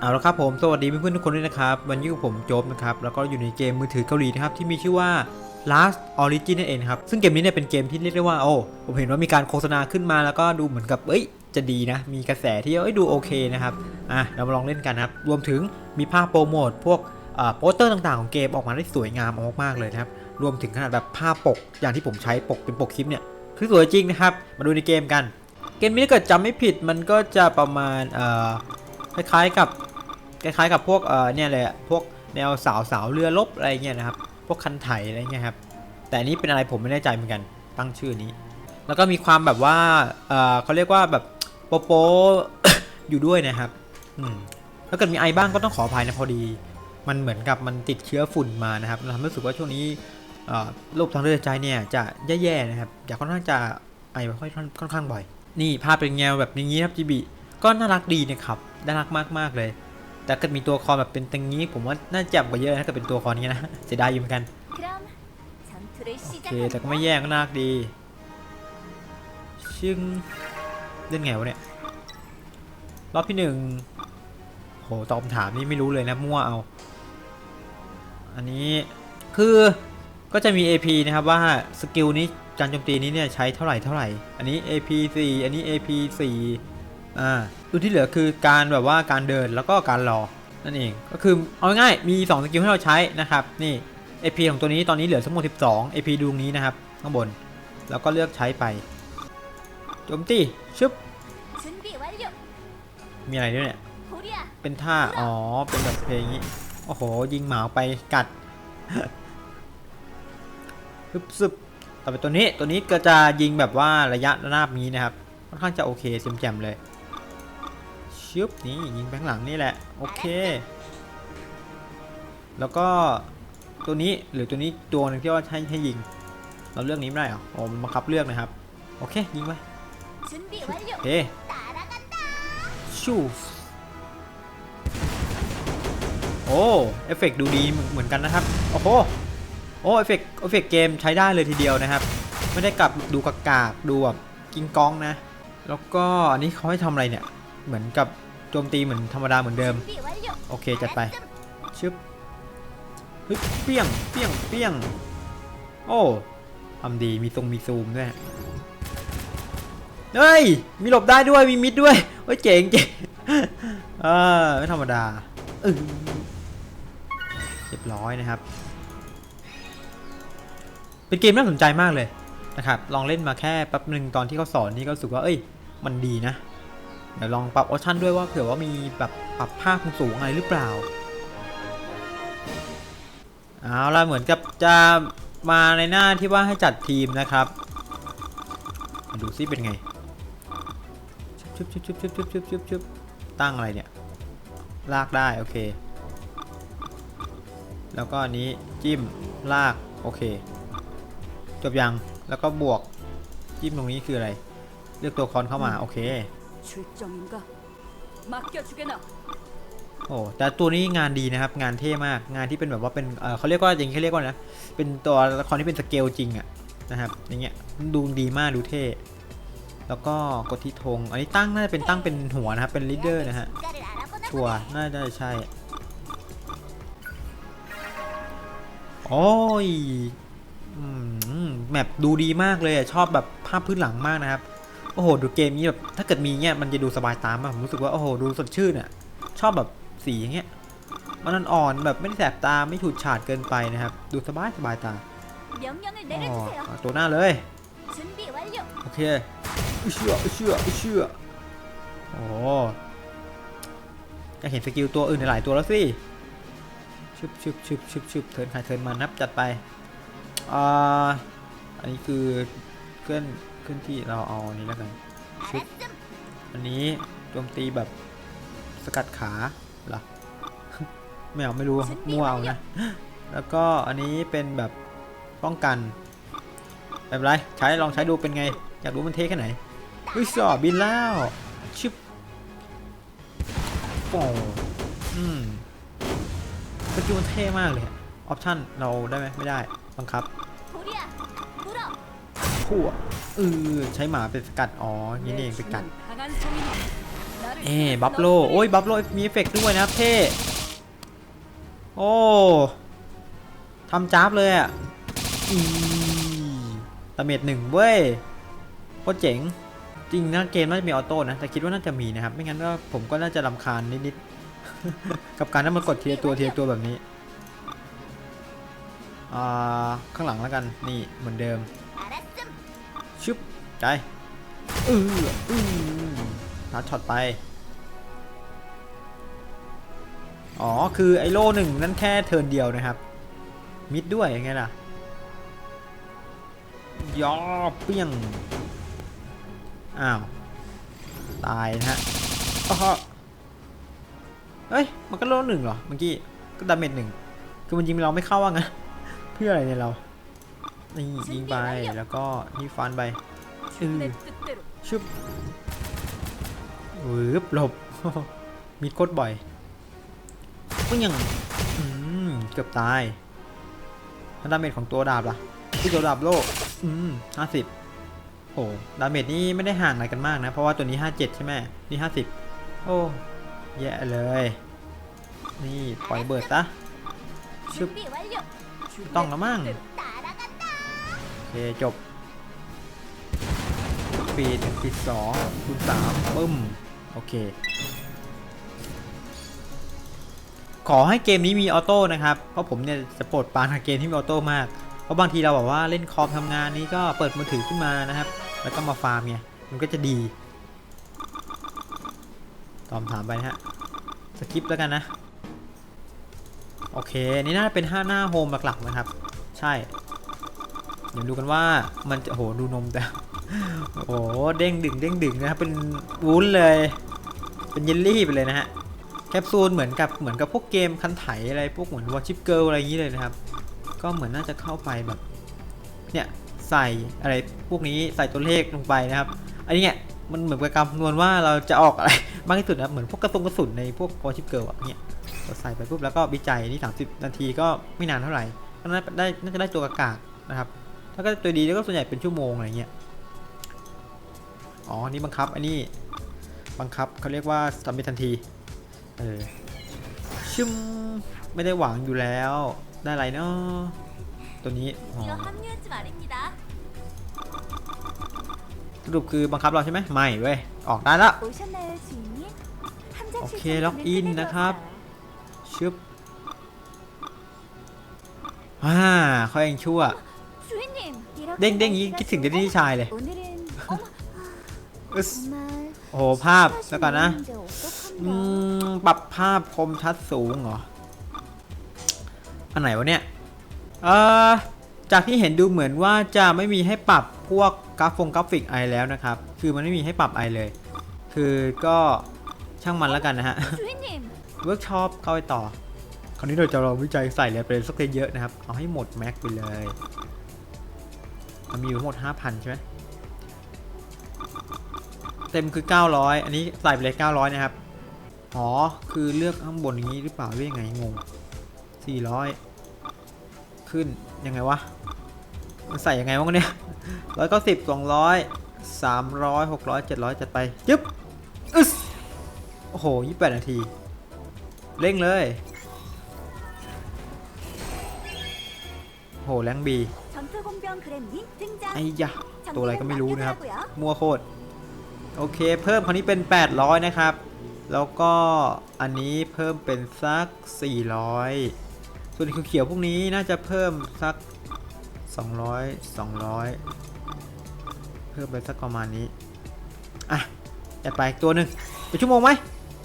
เอาละครับผมสวัสดีเพื่อนๆทุกคนด้วยนะครับ วันนี้กับผมโจ๊บนะครับ แล้วก็อยู่ในเกมมือถือเกาหลีนะครับ ที่มีชื่อว่า Last Origin นั่นเองครับ ซึ่งเกมนี้เนี่ยเป็นเกมที่เรียกได้ว่าโอ้ผมเห็นว่ามีการโฆษณาขึ้นมาแล้วก็ดูเหมือนกับเอ้ยจะดีนะ มีกระแสที่เอ้ยดูโอเคนะครับอะเรามาลองเล่นกันครับ รวมถึงมีภาพโปรโมทพวกอ่าโปสเตอร์ต่างๆของเกมออกมาได้สวยงามมากๆเลยนะครับรวมถึงขนาดแบบภาพปกอย่างที่ผมใช้ปกเป็นปกคลิปเนี่ยคือสวยจริงนะครับมาดูในเกมกัน เกมนี้ถ้าเกิดจำไม่ผิดมันก็จะประมาณเอ่อคล้ายๆกับ คล้ายๆกับพวกเออเนี่ยเลยอะพวกแนวสาวสาวๆเรือรบอะไรเงี้ยนะครับ พวกคันไถอะไรเงี้ยครับ แต่นี้เป็นอะไรผมไม่แน่ใจเหมือนกันตั้งชื่อนี้ แล้วก็มีความแบบว่าเออเขาเรียกว่าแบบโปโปอยู่ด้วยนะครับอืมถ้าเกิดมีไอบ้างก็ต้องขออภัยนะพอดี มันเหมือนกับมันติดเชื้อฝุ่นมานะครับทำให้รู้สึกว่าช่วงนี้เออโรคทางเดินหายใจเนี่ยจะแย่ๆนะครับจะค่อนข้างจะไอค่อยค่อนข้างบ่อย นี่ภาพเป็นแนวแบบนี้ครับจีบีก็น่ารักดีนะครับน่ารักมากๆเลย แต่ก็มีตัวคอแบบเป็นตังนี้ ผมว่าน่าจับกว่าเยอะถ้าเกิดเป็นตัวคอนี้นะเสียดายอยู่เหมือนกันโอเคแต่ก็ไม่แย่ก็น่าดีซึ่งเล่นไงวะเนี่ยรอบที่หนึ่งโหตอบคำถามนี่ไม่รู้เลยนะมั่วเอา อันนี้คือก็จะมี AP นะครับว่าสกิลนี้การโจมตีนี้เนี่ยใช้เท่าไหร่เท่าไหร่ อันนี้ AP 4 อันนี้ AP 4 อ่าตัวที่เหลือคือการแบบว่าการเดินแล้วก็การรอนั่นเอง ก็คือเอาง่ายมี 2 สกิลให้เราใช้นะครับ นี่ AP ของตัวนี้ตอนนี้เหลือทั้งหมด12 AP ดวงนี้นะครับ ข้างบน แล้วก็เลือกใช้ไปโจมตีชึบ มีอะไรด้วยเนี่ย เป็นท่า อ๋อ เป็นแบบเพลงนี้ โอ้โห ยิงหมาไปกัดฮึบซึบต่อไปตัวนี้ ตัวนี้ก็จะยิงแบบว่าระยะระนาบนี้นะครับ ค่อนข้างจะโอเคเสีมแจ่มเลย ชึบนี่ยิงแบงหลังนี่แหละ โอเค แล้วก็ตัวนี้หรือตัวนี้ตัวนึงที่ว่าให้ให้ยิง เราเลือกนี้ไม่ได้หรอโอ้มันบังคับเลือกนะครับ โอเค ยิงไปเฮ้ชูโอ้เอฟเฟกดูดีเหมือนกันนะครับ โอ้โหโอ้เอฟเฟกเอฟเฟกเกมใช้ได้เลยทีเดียวนะครับ ไม่ได้กลับดูกากากดูแบบกิงกองนะ แล้วก็อันนี้เขาให้ทำอะไรเนี่ย เหมือนกับ โจมตีเหมือนธรรมดาเหมือนเดิม โอเคจัดไปชึบเฮ้ยเปี้ยงเปี้ยงเปี้ยง โอ้ทำดีมีทรงมีซูมด้วยเฮ้ย มีหลบได้ด้วยมีมิดด้วยโอ้ยเจ๋งเจ๋งเออไม่ธรรมดาเเรียบร้อยนะครับ เป็นเกมน่าสนใจมากเลยนะครับ ลองเล่นมาแค่แป๊บหนึ่งตอนที่เขาสอนนี่ก็รู้สึกว่าเอ้ย มันดีนะ เดี๋ยวลองปรับออปชั่นด้วยว่าเผื่อว่ามีแบบปรับภาพสูงอะไรหรือเปล่าเอาล่ะเหมือนกับจะมาในหน้าที่ว่าให้จัดทีมนะครับมาดูซิเป็นไงชุบชุบชุบชุบชุบชุบชุบชุบตั้งอะไรเนี่ย ลากได้ โอเค แล้วก็อันนี้จิ้มลาก โอเค จบยัง แล้วก็บวก จิ้มตรงนี้คืออะไร เลือกตัวคอนเข้ามา โอเค 출정인가? 맡겨주게나. โอ้แต่ตัวนี้งานดีนะครับ งานเท่มาก งานที่เป็นแบบว่าเป็นเออเขาเรียกว่าอย่างนี้เขาเรียกว่านะเป็นตัวละครที่เป็นสเกลจริงอะนะครับอย่างเงี้ยดูดีมากดูเท่ แล้วก็กดที่ธงอันนี้ตั้งน่าจะเป็นตั้งเป็นหัวนะครับเป็นลีดเดอร์นะฮะ 국가를 알아보나 ชัวร์ 보네. น่าจะใช่ โอ้ยอืมแมปดูดีมากเลยอะชอบแบบภาพพื้นหลังมากนะครับ โอ้โห ดูเกมนี้แบบถ้าเกิดมีเงี้ยมันจะดูสบายตามอะผมรู้สึกว่าโอ้โหดูสดชื่นอะชอบแบบสีอย่างเงี้ยมันอ่อนๆแบบไม่แสบตาไม่ฉูดฉาดเกินไปนะครับ ดูสบายสบายตาตัวหน้าเลยโอเคเชื่อเชื่อเชื่อโอ้จะเห็นสกิลตัวอื่นในหลายตัวแล้วสิชุบชุบชุบชุบชุบเทินใครเทินมานับจัดไปอ่าอันนี้คือเคลื่อน ลื่นที่เราเอาอันนี้แล้วกันชึบอันนี้โจมตีแบบสกัดขาเหรอไม่เอาไม่รู้มั่วเอานะ แล้วก็อันนี้เป็นแบบป้องกันแบบไรใช้ลองใช้ดูเป็นไง อยากรู้มันเท่แค่ไหนอุ้สอบบินแล้วชิปโอ้อืมสกิลมันเท่มากเลยออปชั่นเราได้ไหมไม่ได้ บังคับ คู่ ออใช้หมาไปสกัด อ๋อ นี่เองไปกัด เอ๊บัฟโล โอ้ย บัฟโล มีเอฟเฟกด้วยนะเท่โอ้ทำจ้าบเลยอะอีตะเม็ดหนึ่งเว้ยโคตรเจ๋ง จริงนะเกมน่าจะมีออโต้นะ แต่คิดว่าน่าจะมีนะครับ ไม่งั้นก็ผมก็น่าจะลำคาญนิดๆ กับการที่มันกดเทียตัวเทียตัวแบบนี้ อ่า ข้างหลังแล้วกัน นี่เหมือนเดิม ใจอืออือนัดช็อตไป อ๋อ คือไอโล่หนึ่งนั่นแค่เทินเดียวนะครับ มิดด้วยยังไงล่ะยอเปี้ยง อ้าว ตายนะฮะอ้อเฮ้ย มันก็โล่หนึ่งเหรอ เมื่อกี้ ก็ดาเมจหนึ่ง คือมันยิงเราไม่เข้าว่างั้น เพื่ออะไรเนี่ยเรา นี่ยิงไป แล้วก็นี่ฟันไป ชึบหวืบหลบ มีโคตรบ่อยก็ยังเกือบตายแล้ดาเมจของตัวดาบล่ะที่ตัวดาบโลก อืมห้าสิบโอ้ดาเมจนี้ไม่ได้ห่างอะไรกันมากนะ เพราะว่าตัวนี้ห้าเจ็ดใช่ไหมนี่ห้าสิบโอ้ แย่เลย นี่ปล่อยเบิร์ดซะชึบต้องละมั่งโอเคจบ ปีหนึ่งปีสองคูณสามปึ้ม โอเค ขอให้เกมนี้มีออโต้นะครับ เพราะผมเนี่ยจะโปรดปรานทางเกมที่มีออโต้มาก เพราะบางทีเราแบบว่าเล่นคอมทำงานนี้ก็เปิดมือถือขึ้นมานะครับ แล้วก็มาฟาร์มเนี่ยมันก็จะดี ตอบถามไปนะฮะ สกิปแล้วกันนะ โอเค นี่น่าจะเป็น5หน้าโฮมหลักๆนะครับ ใช่ เดี๋ยวดูกันว่ามันจะโหดูนมแต่ โอ้โหเด้งดึงเด้งดึงนะครับเป็นวุ้นเลย เป็นเยลลี่ไปเลยนะฮะแคปซูลเหมือนกับเหมือนกับพวกเกมคันไถอะไรพวกเหมือนวอชิปเกิลอะไรอย่างนี้เลยนะครับ ก็เหมือนน่าจะเข้าไปแบบเนี่ยใส่อะไรพวกนี้ใส่ตัวเลขลงไปนะครับ อันนี้เนี่ยมันเหมือนกับคำนวณว่าเราจะออกอะไรมากที่สุดนะเหมือนพวกกระตุงกระสุนในพวกวอชิปเกิลอะเนี่ยใส่ไปปุ๊บแล้วก็วิจัยนี่ 30 นาทีก็ไม่นานเท่าไหร่ก็น่าได้น่าจะได้ตัวกากานะครับถ้าก็ตัวดีแล้วก็ส่วนใหญ่เป็นชั่วโมงอะไรเงี้ย อ๋อ นี่บังคับอันนี้บังคับเขาเรียกว่าสำเร็จทันที เออ ชึมไม่ได้หวังอยู่แล้ว ได้อะไรเนาะตัวนี้สรุปคือบังคับเราใช่ไหมไม่เว้ย ออกได้ละโอเค ล็อกอินนะครับชึบฮ่าเขาเองชั่ว เด้งเด้งนี้คิดถึงเดนนี่ชายเลย โอ้โหภาพแล้วก่อนนะอืมปรับภาพคมชัดสูงเหรอ อันไหนวะเนี่ย เออจากที่เห็นดูเหมือนว่าจะไม่มีให้ปรับพวกกราฟงกราฟิกไอแล้วนะครับ คือมันไม่มีให้ปรับไอเลย คือก็ช่างมันแล้วกันนะฮะ เวิร์กช็อปเข้าไปต่อ คราวนี้เราจะลองวิจัยใส่เลยเป็นสักเยอะนะครับ เอาให้หมดแม็กไปเลย มันมีอยู่ทั้หมด 5,000 ใช่ไหม เต็มคือ 900 อันนี้ใส่ไปเลย900 นะครับ อ๋อ คือเลือกข้างบนอย่างนี้หรือเปล่าหรือยังไงงง 400 ขึ้นยังไงวะมัใส่ยังไงวะเนี่ยร้อยเก้าสิบสองร้อยสามร้อยหกร้อยเจ็ดร้อยจัดไปยึบอึสโอ้โหยี่สิบนาที เร่งเลยโหแรงบีไอ้ยะตัวอะไรก็ไม่รู้นะครับ มัวโคตร โอเค เพิ่มคราวนี้เป็น 800 นะครับ แล้วก็อันนี้เพิ่มเป็นสัก 400 ส่วนเขียวๆพวกนี้น่าจะเพิ่มสัก 200 200 เพิ่มไปสักประมาณนี้ อะจัดไปอีกตัวหนึ่งเป็นชั่วโมงไหม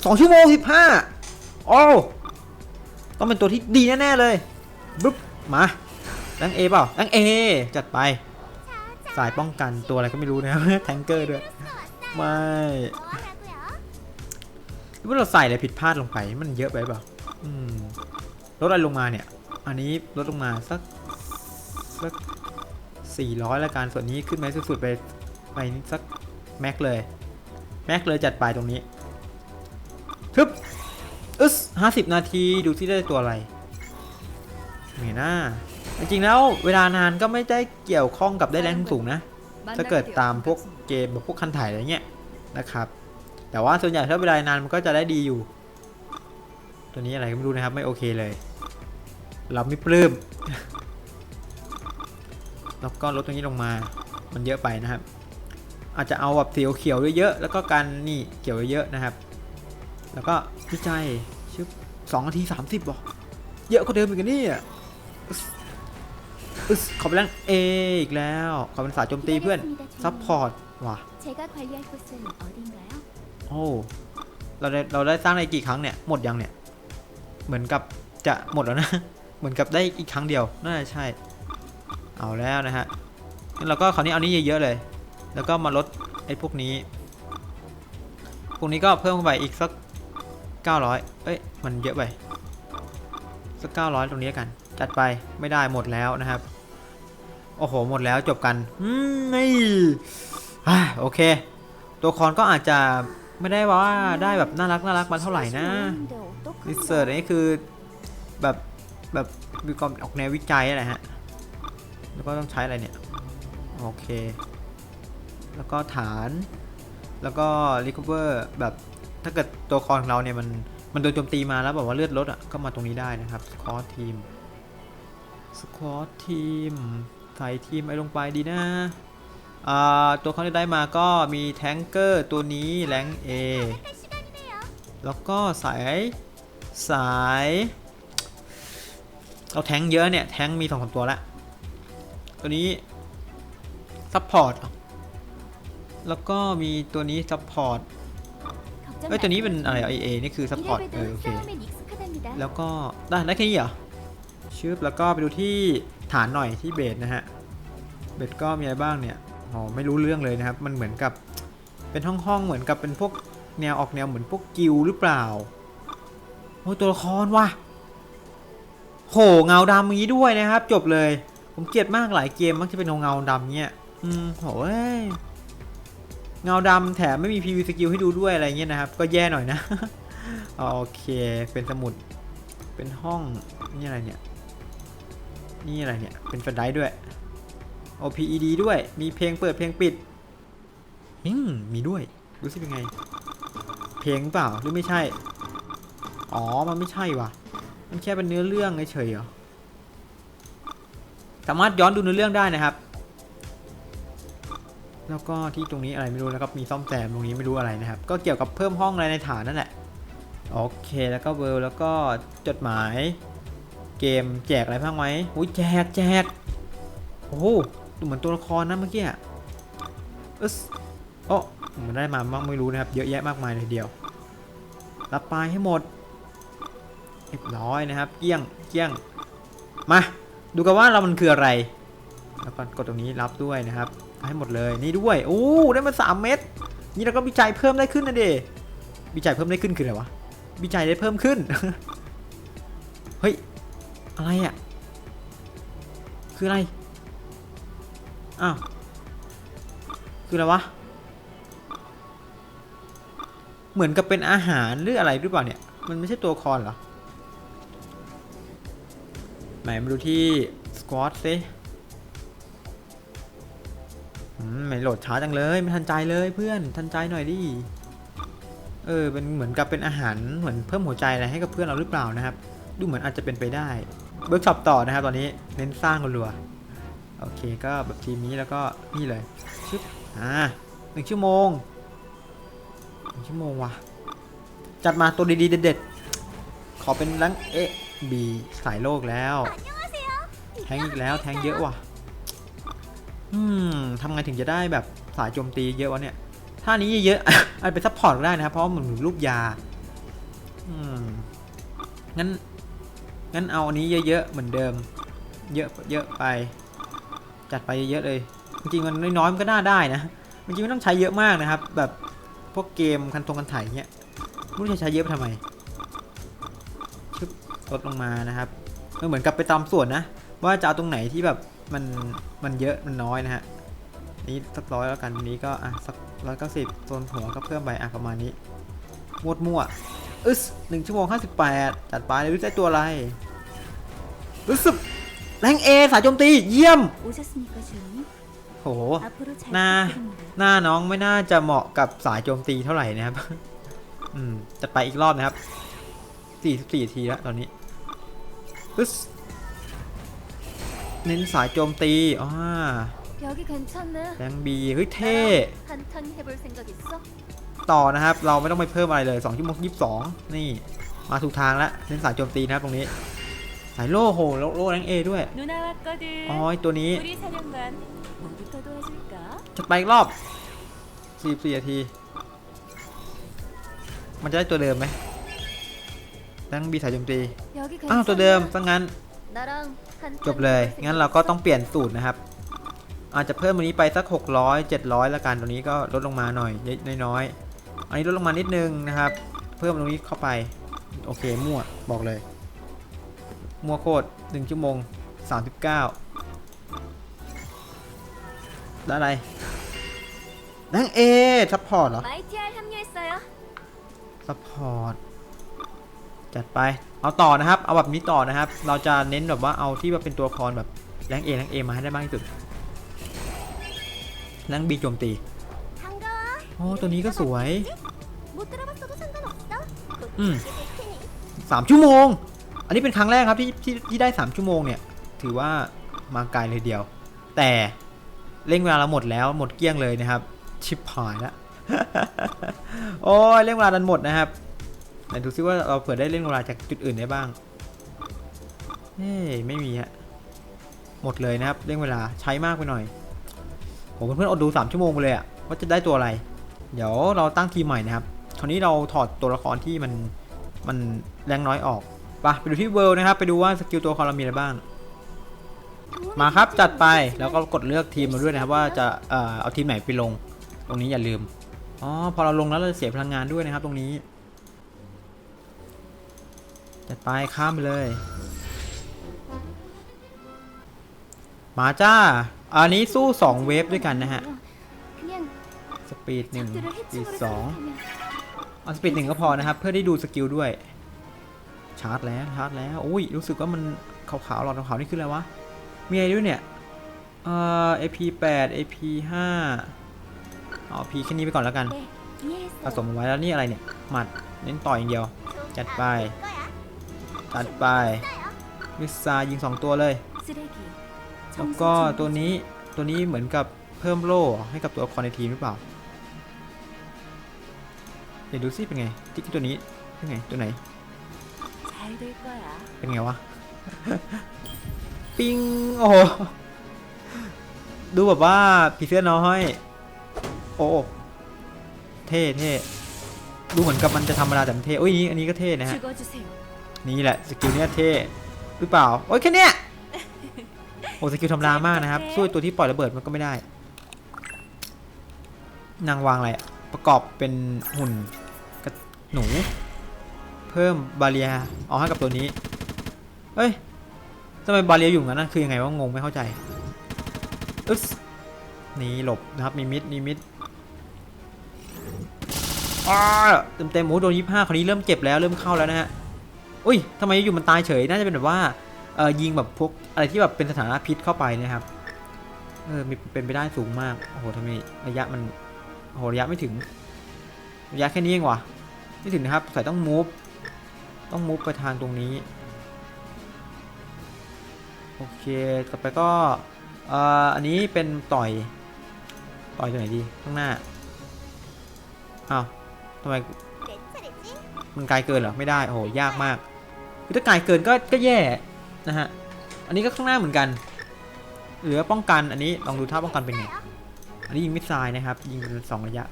สองชั่วโมงสิบห้าโอ้ต้องเป็นตัวที่ดีแน่ๆเลยบึ๊บมาดังเอเปล่าดังเอจัดไป สายป้องกันตัวอะไรก็ไม่รู้นะครับแทงเกอร์ด้วย ไม่คิดว่าเราใส่อะไรผิดพลาดลงไป มันเยอะไปเปล่าลดอะไรลงมาเนี่ย อันนี้ลดลงมาสักสักสี่ร้อยละกันส่วนนี้ขึ้นไปสุดๆไปไปสักแม็กเลย แม็กเลยจัดไปตรงนี้ทึบอึสห้าสิบนาทีดูที่ได้ตัวอะไรเหนหน้าจริงๆแล้วเวลานานก็ไม่ได้เกี่ยวข้องกับได้แรงสูงนะ ถ้าเกิดตามพวกเกมแบบพวกคันถ่ายอะไรเงี้ยนะครับแแต่ว่าส่วนใหญ่ถ้าเวลานานมันก็จะได้ดีอยู่ ตัวนี้อะไรก็ไม่รู้นะครับ ไม่โอเคเลย เราไม่ปลื้มแล้วก็ลดตรงนี้ลงมา มันเยอะไปนะครับ อาจจะเอาแบบสีเขียวๆเยอะๆแล้วก็กันนี่เขียวเยอะๆนะครับ แล้วก็วิจัยชึบสองนาทีสามสิบบอกเยอะกว่าเดิมอีกอะเนี่ย อึ๊สอึ๊สขอไปแล้วเออีกแล้ว ขอเป็นสายโจมตีเพื่อน ซัพพอร์ตว่ะ 제가 관리할 곳은 어딘가요? โอ้ เราได้เราได้สร้างในกี่ครั้งเนี่ย หมดยังเนี่ย เหมือนกับจะหมดแล้วนะ เหมือนกับได้อีกครั้งเดียว น่าจะใช่ เอาแล้วนะฮะงั้นเราก็คราวนี้เอานี้เยอะๆเลย แล้วก็มาลดไอ้พวกนี้ พวกนี้ก็เพิ่มเข้าไปอีกสัก 900 เอ้ย มันเยอะไป สัก 900 ตรงนี้กัน จัดไป ไม่ได้หมดแล้วนะครับ โอ้โห หมดแล้วจบกัน อืมนี่อ่าโอเค ตัวคอนก็อาจจะไม่ได้ว่าได้แบบน่ารักน่ารักมาเท่าไหร่นะรีเสิร์ชนี่คือแบบแบบมีความออกแนววิจัยอะไรฮะ แล้วก็ต้องใช้อะไรเนี่ย โอเค แล้วก็ฐาน แล้วก็ recover แบบถ้าเกิดตัวคอนของเราเนี่ยมันมันโดนโจมตีมาแล้วแบบว่าเลือดลดอะก็มาตรงนี้ได้นะครับ squad team squad team ใส่ทีมไอลงไปดีนะตัวเขาที่ได้มาก็มีแทงเกอร์ตัวนี้แหลงเอแล้วก็สายสายเอาแทงเยอะเนี่ย แทงมีสองสามตัวละตัวนี้ซัพพอร์ตแล้วก็มีตัวนี้ซัพพอร์ตเอ้ยตัวนี้เป็นอะไรไอเอนี่คือซัพพอร์ตเออโอเคแล้วก็ได้ได้แค่นี้เหรอชืบแล้วก็ไปดูที่ ฐานหน่อยที่เบสนะฮะ เบสก็มีอะไรบ้างเนี่ยอ๋อไม่รู้เรื่องเลยนะครับ มันเหมือนกับเป็นห้องห้องๆเหมือนกับเป็นพวกแนวออกแนวเหมือนพวกกิลหรือเปล่าโอ้ตัวละครว่ะโหเงาดำอย่างนี้ด้วยนะครับ จบเลย ผมเกลียดมากหลายเกมมักจะเป็นเงาเงาดำเนี่ยอืมโหเอ้ยเงาดำแถมไม่มี PV สกิลให้ดูด้วยอะไรเงี้ยนะครับ ก็แย่หน่อยนะ โอเค เป็นสมุด เป็นห้อง นี่อะไรเนี่ย นี่อะไรเนี่ย เป็นแฟลชไดร์ด้วย OPED ด้วย มีเพลงเปิดเพลงปิดอืมมีด้วย รู้สึกเป็นไง เพลงเปล่าหรือไม่ใช่ อ๋อ มันไม่ใช่ว่ะ มันแค่เป็นเนื้อเรื่องเฉยเหรอ สามารถย้อนดูเนื้อเรื่องได้นะครับ แล้วก็ที่ตรงนี้อะไรไม่รู้นะครับมีซ่อมแซมตรงนี้ไม่รู้อะไรนะครับ ก็เกี่ยวกับเพิ่มห้องอะไรในฐานนั่นแหละ โอเค แล้วก็เวิร์แล้วก็จดหมาย เกมแจกอะไรบ้างไหมอุ้ยแจกแจกโอ้โหดูเหมือนตัวละครนะเมื่อกี้อะอึสโอ้มันได้มาบ้างไม่รู้นะครับ เยอะแยะมากมายเลยเดียว รับไปให้หมดเรียบร้อยนะครับ เกี้ยงเกี้ยง มา ดูกันว่าเรามันคืออะไร แล้วก็กดตรงนี้รับด้วยนะครับ ให้หมดเลย นี่ด้วย โอ้ ได้มา 3 เม็ด นี่เราก็วิจัยเพิ่มได้ขึ้นนะเดวิจัยเพิ่มได้ขึ้นคืออะไรวะ วิจัยได้เพิ่มขึ้น เฮ้ย อะไรอะ่ะ คืออะไร อ้าว คืออะไรวะ เหมือนกับเป็นอาหารหรืออะไรหรือเปล่าเนี่ย มันไม่ใช่ตัวคอนเหรอ ไหนมาดูที่สควอตซิอืมไม่โหลดช้าจังเลย ไม่ทันใจเลยเพื่อนทันใจหน่อยดิเออเป็นเหมือนกับเป็นอาหารเหมือนเพิ่มหัวใจอะไรให้กับเพื่อนเราหรือเปล่านะครับ ดูเหมือนอาจจะเป็นไปได้ เบิร์กช็อปต่อนะครับตอนนี้เน้นสร้างรัวโอเคก็แบบทีมนี้แล้วก็นี่เลยชึบอ่าหนึ่งชั่วโมงหนึ่งชั่วโมงว่ะจัดมาตัวดีๆเด็ดๆขอเป็นรังเอบีสายโลกแล้ว แทงอีกแล้วแทงเยอะว่ะอืมทำไงถึงจะได้แบบสายโจมตีเยอะวะเนี่ยท่านี้เยอะๆอาจเป็นซัพพอร์ตก็ได้นะครับเพราะมันเหมือนรูปยาอืมงั้น งั้นเอาอันนี้เยอะๆเหมือนเดิม เยอะเยอะไป จัดไปเยอะๆเลย จริงๆมันน้อยๆมันก็น่าได้นะจริงๆไม่ต้องใช้เยอะมากนะครับ แบบพวกเกมคันตรงกันไถ่เงี้ยไม่รู้จะใช้เยอะไปทำไมชึบลดลงมานะครับมันเหมือนกับไปตามส่วนนะ ว่าจะเอาตรงไหนที่แบบมันมันเยอะมันน้อยนะฮะนี้สักร้อยแล้วกันอันนี้ก็อะสักร้อยเก้าสิบโซนหัวก็เพิ่มไปอะประมาณนี้มวดมั่ว อึสหนึ่งชั่วโมงห้าสิบแปดจัดไปเวิจัยตัวอะไรรู้สึกแรงเอสายโจมตีเยี่ยมโหหน้าหน้าน้องไม่น่าจะเหมาะกับสายโจมตีเท่าไหร่นะครับ อืมจัดไปอีกรอบนะครับสี่สี่ทีแล้วตอนนี้อึสเน้นสายโจมตีอ๋อแรงบีเฮ้ยเท่ ต่อนะครับ เราไม่ต้องไปเพิ่มอะไรเลย2ชั่วโมง22 นี่ มาถูกทางแล้วเส้นสายโจมตีนะครับตรงนี้สายโล่โหโล่แรงเอด้วยอ๋อตัวนี้จะไปอีกรอบ44นาที มันจะได้ตัวเดิมไหมตั้งบีสายโจมตี อ้าวตัวเดิมซะงั้น จบเลย งั้นเราก็ต้องเปลี่ยนสูตรนะครับ อาจจะเพิ่มวันนี้ไปสัก 600 700 ละกัน ตัวนี้ก็ลดลงมาหน่อยน้อย อันนี้ลดลงมานิดนึงนะครับ เพิ่มตรงนี้เข้าไป โอเค มั่ว บอกเลย มั่วโคตรหนึ่งชั่วโมง 39 ได้อะไรนางเอซัพพอร์ตเหรอซัพพอร์ตจัดไป เอาต่อนะครับ เอาแบบนี้ต่อนะครับ เราจะเน้นแบบว่าเอาที่แบบเป็นตัวละครแบบแรงเอแรงเอมาให้ได้มากที่สุดแรงบีโจมตี โอ้ตัวนี้ก็สวย อืมสามชั่วโมง อันนี้เป็นครั้งแรกครับที่ที่ที่ได้สามชั่วโมงเนี่ย ถือว่ามาไกลเลยเดียว แต่เล่นเวลาเราหมดแล้วหมดเกลี้ยงเลยนะครับ ชิบหายละโอ้ยเล่นเวลาดันหมดนะครับไหนดูซิว่าเราเผื่อได้เล่นเวลาจากจุดอื่นได้บ้างเฮ้ยไม่มีฮะหมดเลยนะครับเล่นเวลาใช้มากไปหน่อยผมเพื่อนๆอดดู 3 ชั่วโมงไปเลยอะว่าจะได้ตัวอะไร เดี๋ยวเราตั้งทีมใหม่นะครับ คราวนี้เราถอดตัวละครที่มันมันแรงน้อยออกไปไปดูที่เวิลด์นะครับ ไปดูว่าสกิลตัวละครเรามีอะไรบ้าง มาครับจัดไปแล้วก็กดเลือกทีมมาด้วยนะครับ ว่าจะเอ่อเอาทีมไหนไปลง ตรงนี้อย่าลืมอ๋อพอเราลงแล้วเราจะเสียพลังงานด้วยนะครับ ตรงนี้จัดไปข้ามไปเลยมาจ้า อันนี้สู้ 2 เวฟด้วยกันนะฮะ ปีดหนึ่งปีดสองเอาสปีดหนึ่งก็พอนะครับ เพื่อได้ดูสกิลด้วย ชาร์จแล้วชาร์จแล้วอุ้ยรู้สึกว่ามันขาวๆหลอดขาวๆนี่คืออะไรวะ มีอะไรด้วยเนี่ย เอ่อ AP 8 AP 5เอา P แค่นี้ไปก่อนแล้วกัน ผสมไว้แล้วนี่อะไรเนี่ย หมัดเน้นต่อยอย่างเดียว จัดไปตัดไปมิซายิง 2 ตัวเลย แล้วก็ตัวนี้ตัวนี้เหมือนกับเพิ่มโล่ให้กับตัวละครในทีมหรือเปล่า ดี๋ยวดูซิเป็นไงติ๊กตัวนี้เป็นไงตัวไหนเป็นไงวะปิ้งโอ้ดูแบบว่าผีเสื้อน้อยโอ้เท่เท่ดูเหมือนกับมันจะธรรมดาแต่เท่โอ้ยนี่อันนี้ก็เท่นะฮะนี่แหละสกิลเนี้ยเท่หรือเปล่าโอ้ยแค่เนี้ยโอ้สกิลธรรมดามากนะครับสู้ตัวที่ปล่อยระเบิดมันก็ไม่ได้ นางวางอะไรประกอบเป็นหุ่น หนู เพิ่มบาเรียเอาให้กับตัวนี้เอ้ยทำไมบาเรียอยู่งั้นนะคือยังไงว่างงไม่เข้าใจอึ๊สนี่หลบนะครับมีมิดมีมิดเต็มเต็มโอ้โดนยี่ห้าคนนี้เริ่มเจ็บแล้วเริ่มเข้าแล้วนะฮะอุ้ยทำไมอยู่มันตายเฉยน่าจะเป็นแบบว่าเออยิงแบบพวกอะไรที่แบบเป็นสถานะพิษเข้าไปนะครับเออมีเป็นไปได้สูงมากโอ้โหทำไมระยะมันโอ้โหระยะไม่ถึงระยะแค่นี้เองวะ ไม่ถึงนะครับใส่ต้องมูฟต้องมูฟไปทางตรงนี้ โอเค ต่อไปก็อ,อันนี้เป็นต่อย ต่อยตัวไหนดี ข้างหน้า อ้าวทำไมมันไกลเกินเหรอ ไม่ได้ โอ้โหยากมากคือถ้าไกลเกินก็ก็แย่นะฮะ อันนี้ก็ข้างหน้าเหมือนกัน เหลือป้องกัน อันนี้ลองดูท่าป้องกันเป็นไง อันนี้ยิงมิสไซล์นะครับ ยิงเป็นสองระยะ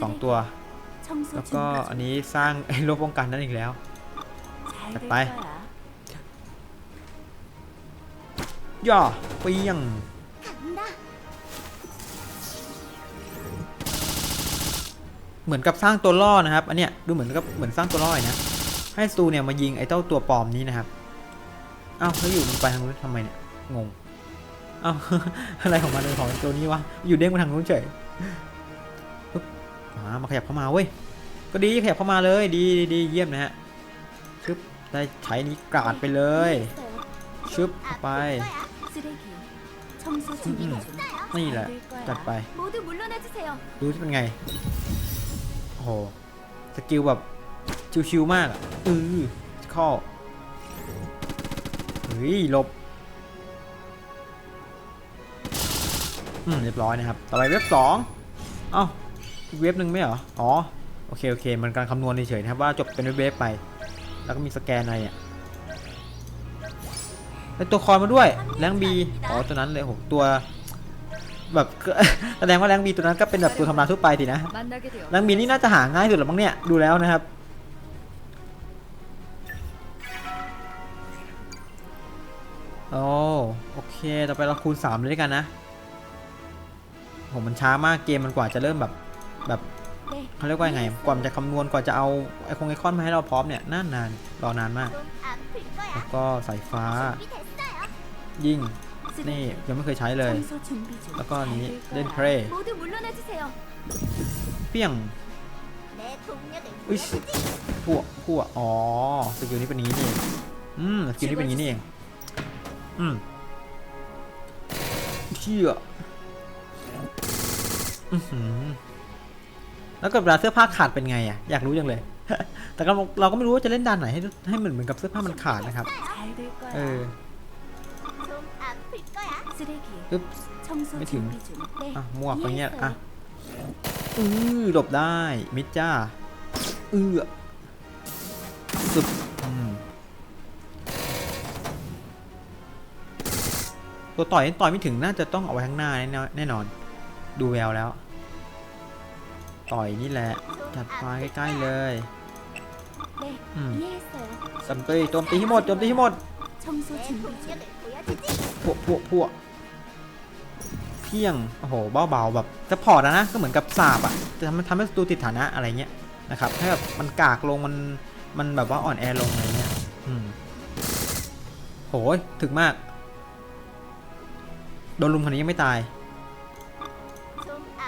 สองตัว แล้วก็อันนี้สร้างไอ้โลป้องกันนั่นอีกแล้วตัดไปย่อเปียงเหมือนกับสร้างตัวล่อนะครับ อันเนี้ยดูเหมือนกับเหมือนสร้างตัวล่อนะ ให้ซูเนี่ยมายิงไอ้เจ้าตัวปอมนี้นะครับอ้าวเขาอยู่มันไปทางนู้นทำไมเนี่ยงงอ้าวอะไรของมันเลยของตัวนี้วะอยู่เด้งไปทางนู้นเฉย มามาขยับเข้ามาเว้ย ก็ดีขยับเข้ามาเลย ดีดีเยี่ยมนะฮะ ชึบ ได้ใช้นี้กราดไปเลย ชึบไป นี่แหละ จัดไป ดูที่เป็นไง โอ้โห สกิลแบบ ชิวๆมากอือข้อเฮ้ยลบอืมเรียบร้อยนะครับ ต่อไปเว็บสอง เอ้า เว็บหนึ่งไหมเหรอ อ๋อ โอเค โอเค มันการคำนวณเฉยๆนะครับว่าจบเป็นเว็บไป แล้วก็มีสแกนอะไรอะเป็นตัวคอนมาด้วย แรงบี อ๋อ ตัวนั้นเลยโหตัว แบบแสดงว่าแรงบีตัวนั้นก็เป็นแบบตัวธรรมดาทั่วไปทีนะ แรงบีนี่น่าจะหาง่ายสุดหรือมั้งเนี่ย ดูแล้วนะครับ โอโอเค ต่อไปเราคูณ3เลยด้วยกันนะผมมันช้ามากเกมมันกว่าจะเริ่มแบบ แบบเขาเรียกว่าไงกว่าจะคำนวณกว่าจะเอาไอคงไอคอนมาให้เราพร้อมเนี่ยน่านานรอนานมาก แล้วก็สายฟ้า ยิ่งนี่ยังไม่เคยใช้เลย แล้วก็นี้เล่นเพลย์เปี้ยงอุ้ยพวกพวกอ๋อสกิลนี้เป็นนี้นี่อืมสกิลนี้เป็นนี้นี่เองอืมเชี่ยอือหือ แล้วก็เวลาเสื้อผ้าขาดเป็นไงอ่ะ อยากรู้จังเลย แต่ก็เราก็ไม่รู้ว่าจะเล่นด้านไหนให้ให้เหมือนเหมือนกับเสื้อผ้ามันขาดนะครับ 잘 될 เอ 거야. อ 좀 아플 거야. 쓰레기. อึ๊บ 청소 미팅. 준비 중. 네. อ่ะมั่วไปเงี้ย 이해했어요. อ่ะอือหลบได้ มิดจ้าเอือสุดอืมตัวต่อยต่อยไม่ถึงน่าจะต้องเอาไว้ข้างหน้าแน่แน่นอน ดูแววแล้ว ต่อยนี่แหละ จัดไปใกล้ๆเลยสัมปีโจมตีให้หมดโจมตีให้หมดพวกพวกพวกเพียง โอ้โห เบาๆแบบจะพอร์ตนะ ก็เหมือนกับสาบอะ จะทำทำให้ศัตรูติดฐานะอะไรเงี้ยนะครับ ให้แบบมันกากลงมัน มันแบบว่าอ่อนแอลงอะไรเงี้ยโอ้โหถึกมาก โดนลุมคนนี้ยังไม่ตาย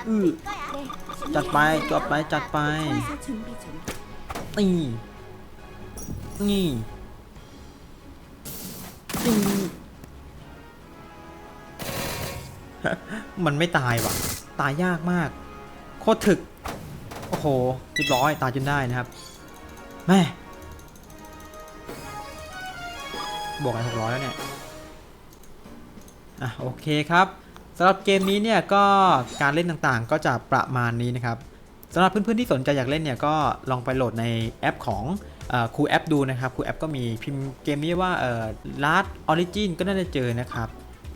อือ จัดไปจัดไปจัดไป นี่ นี่ นี่ มันไม่ตายว่ะ ตายยากมาก โคตรถึก โอ้โหเรียบร้อยตายจนได้นะครับ แม่บวกกันหกร้อยแล้วเนี่ย อะ โอเคครับ สำหรับเกมนี้เนี่ยก็การเล่นต่างๆ ก็จะประมาณนี้นะครับสำหรับเพื่อนๆที่สนใจอยากเล่นเนี่ยก็ลองไปโหลดในแอปของคูแอปดูนะครับคูแอปก็มีพิมพ์เกมนี้ว่าเอ่อ Last Origin ก็น่าจะเจอนะครับ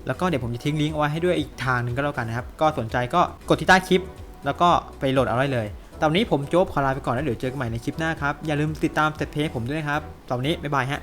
แล้วก็เดี๋ยวผมจะทิ้งลิงก์เอาไว้ให้ด้วยอีกทางหนึ่งก็แล้วกันนะครับ ก็สนใจก็กดที่ใต้คลิป แล้วก็ไปโหลดเอาได้เลยตอนนี้ผมโจ๊บขอลาไปก่อนแล้วเดี๋ยวเจอกันใหม่ในคลิปหน้าครับ อย่าลืมติดตามเซตเพลงผมด้วยนะครับตอนนี้บ๊ายบายฮะ